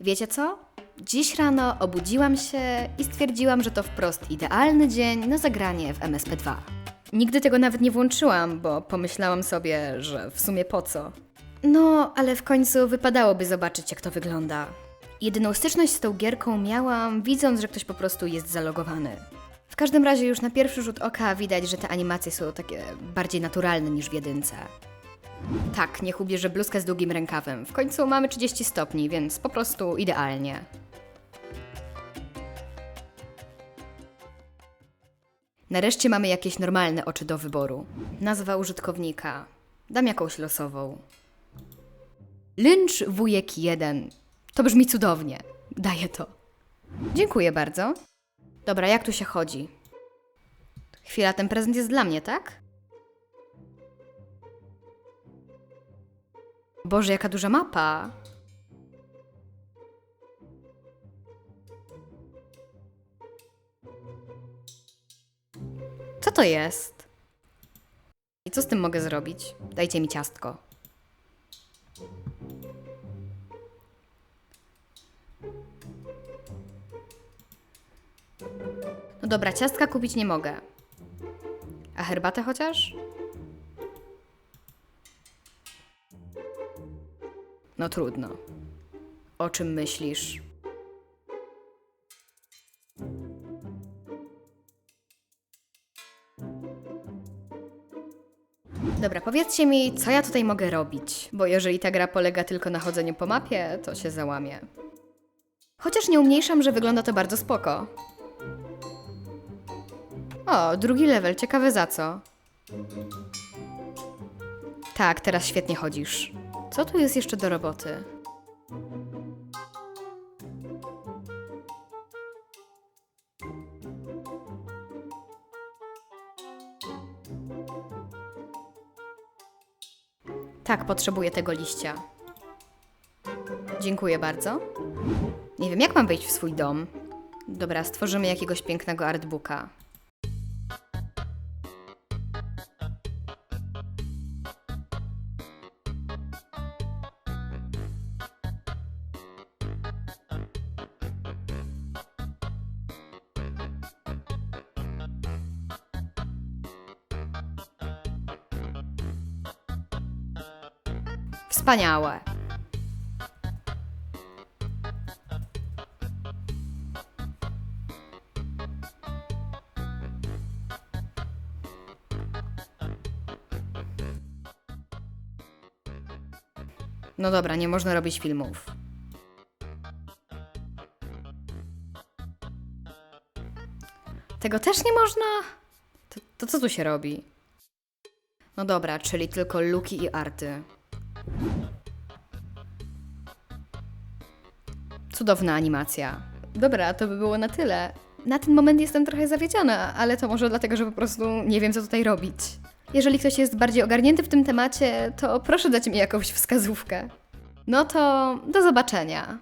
Wiecie co? Dziś rano obudziłam się i stwierdziłam, że to wprost idealny dzień na zagranie w MSP2. Nigdy tego nawet nie włączyłam, bo pomyślałam sobie, że w sumie po co. No, ale w końcu wypadałoby zobaczyć, jak to wygląda. Jedyną styczność z tą gierką miałam, widząc, że ktoś po prostu jest zalogowany. W każdym razie już na pierwszy rzut oka widać, że te animacje są takie bardziej naturalne niż w jedynce. Tak, niech ubierze bluzkę z długim rękawem. W końcu mamy 30 stopni, więc po prostu idealnie. Nareszcie mamy jakieś normalne oczy do wyboru. Nazwa użytkownika. Dam jakąś losową. Lynch wujek 1. To brzmi cudownie. Daję to. Dziękuję bardzo. Dobra, jak tu się chodzi? Chwila, ten prezent jest dla mnie, tak? Boże, jaka duża mapa. Co to jest? I co z tym mogę zrobić? Dajcie mi ciastko. No dobra, ciastka kupić nie mogę. A herbatę chociaż? No trudno. O czym myślisz? Dobra, powiedzcie mi, co ja tutaj mogę robić? Bo jeżeli ta gra polega tylko na chodzeniu po mapie, to się załamie. Chociaż nie umniejszam, że wygląda to bardzo spoko. O, drugi level, ciekawe za co. Tak, teraz świetnie chodzisz. Co tu jest jeszcze do roboty? Tak, potrzebuję tego liścia. Dziękuję bardzo. Nie wiem, jak mam wejść w swój dom. Dobra, stworzymy jakiegoś pięknego artbooka. Wspaniałe. No dobra, nie można robić filmów. Tego też nie można? To, to co tu się robi? No dobra, czyli tylko luki i arty. Cudowna animacja. Dobra, to by było na tyle. Na ten moment jestem trochę zawiedziona, ale to może dlatego, że po prostu nie wiem, co tutaj robić. Jeżeli ktoś jest bardziej ogarnięty w tym temacie, to proszę dać mi jakąś wskazówkę. No to do zobaczenia.